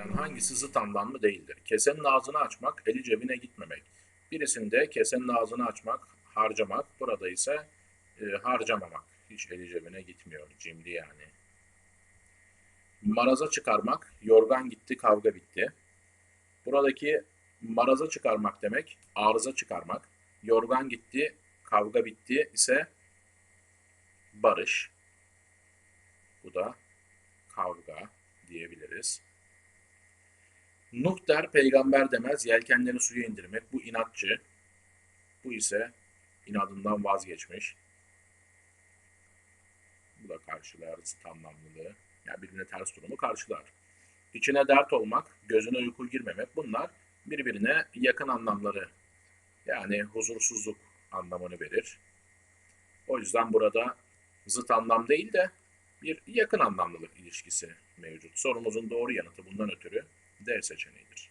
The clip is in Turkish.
Yani hangisi zıt anlamlı değildir? Kesenin ağzını açmak, eli cebine gitmemek. Birisinde kesenin ağzını açmak, harcamak. Burada ise e, harcamamak. Hiç eli cebine gitmiyor. Cimri yani. Maraza çıkarmak, yorgan gitti, kavga bitti. Buradaki maraza çıkarmak demek, arıza çıkarmak. Yorgan gitti, kavga bitti ise barış. Bu da kavga diyebiliriz. Nuh der peygamber demez yelkenlerini suya indirmek bu inatçı. Bu ise inadından vazgeçmiş. Bu da karşılar zıt anlamlılığı. Yani birbirine ters durumu karşılar. İçine dert olmak, gözüne uyku girmemek bunlar birbirine yakın anlamları. Yani huzursuzluk anlamını verir. O yüzden burada zıt anlam değil de bir yakın anlamlılık ilişkisi mevcut. Sorumuzun doğru yanıtı bundan ötürü D seçeneğidir.